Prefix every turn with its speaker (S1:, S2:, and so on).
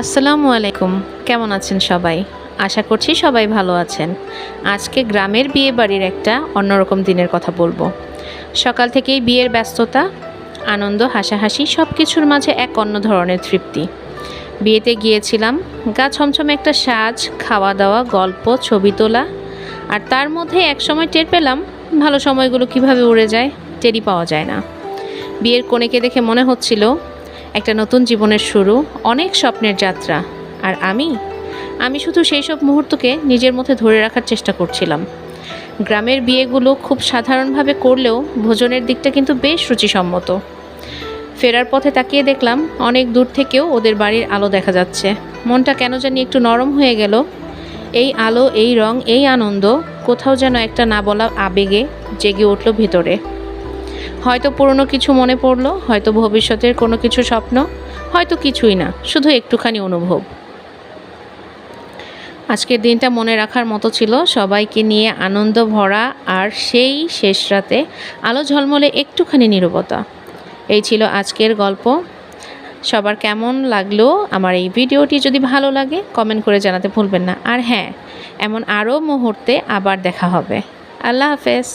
S1: আসসালামু আলাইকুম। কেমন আছেন সবাই? আশা করছি সবাই ভালো আছেন। আজকে গ্রামের বিয়ে বাড়ির একটা অন্যরকম দিনের কথা বলব। সকাল থেকেই বিয়ের ব্যস্ততা, আনন্দ, হাসাহাসি সব কিছুর মাঝে এক অন্য ধরনের তৃপ্তি। বিয়েতে গিয়েছিলাম, গা ছমছমে একটা সাজ খাওয়া দাওয়া গল্প, ছবি তোলা। আর তার মধ্যে এক সময় টের পেলাম, ভালো সময়গুলো কীভাবে উড়ে যায়, টেরই পাওয়া যায় না। বিয়ের কনেকে দেখে মনে হচ্ছিল একটা নতুন জীবনের শুরু, অনেক স্বপ্নের যাত্রা। আর আমি? আমি শুধু সেই সব মুহূর্তকে নিজের মধ্যে ধরে রাখার চেষ্টা করছিলাম। গ্রামের বিয়েগুলো খুব সাধারণভাবে করলেও ভোজনের দিকটা কিন্তু বেশ রুচিসম্মত। ফেরার পথে তাকিয়ে দেখলাম অনেক দূর থেকেও ওদের বাড়ির আলো দেখা যাচ্ছে। মনটা কেন জানি একটু নরম হয়ে গেল। এই আলো, এই রং, এই আনন্দ, কোথাও যেন একটা না বলা আবেগে জেগে উঠল ভিতরে। হয়তো পুরনো কিছু মনে পড়ল, হয়তো ভবিষ্যতের কোনো কিছু স্বপ্ন, হয়তো কিছুই না, শুধু একটুখানি অনুভব। আজকের দিনটা মনে রাখার মতো ছিল, সবাইকে নিয়ে আনন্দ ভরা, আর সেই শেষ রাতে আলো ঝলমলে একটুখানি নীরবতা। এই ছিল আজকের গল্প। সবার কেমন লাগল আমার এই ভিডিওটি যদি ভালো লাগে, কমেন্ট করে জানাতে ভুলবেন না। আর হ্যাঁ এমন আরও মুহূর্তে আবার দেখা হবে। আল্লাহ হাফেজ।